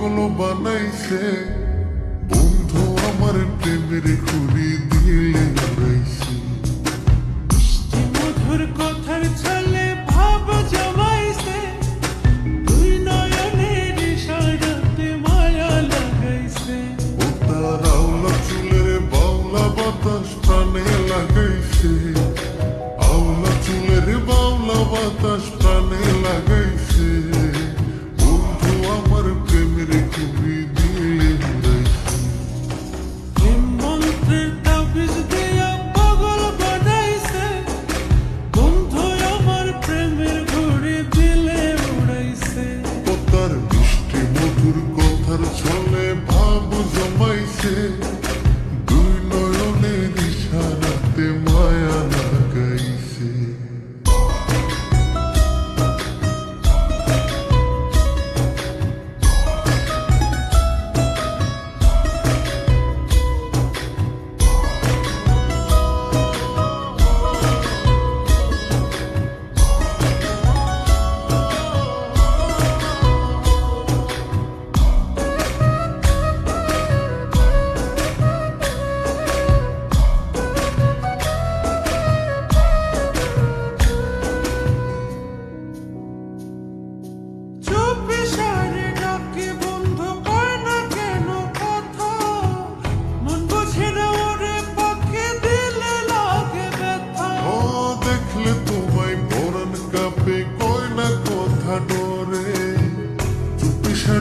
গলো বানাইছে। বন্ধু আমার প্রেমের খুব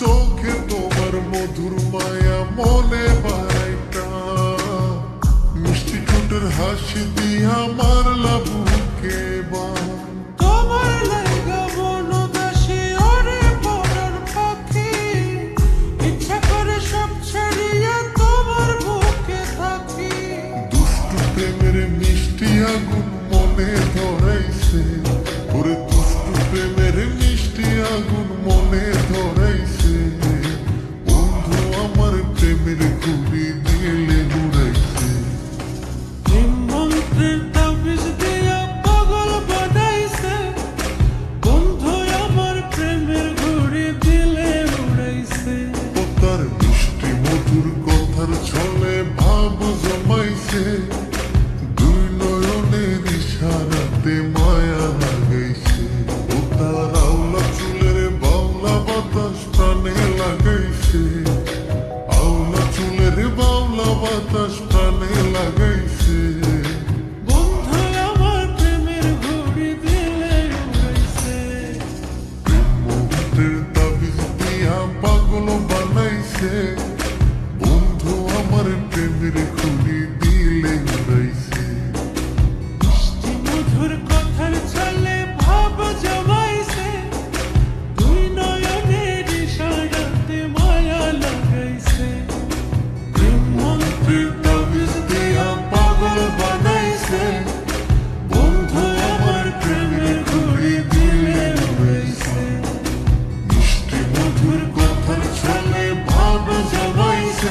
চোখে তোমার মধুর মনে বাইটা মিষ্টি ঠোঁটের হাসি দিয়া মা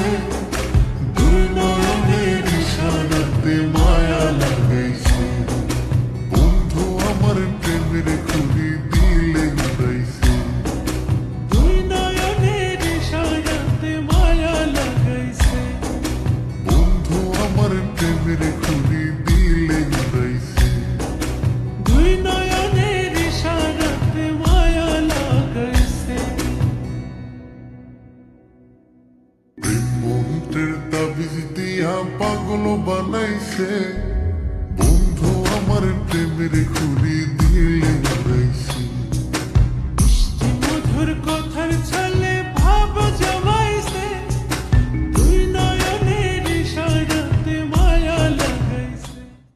মিষ্টি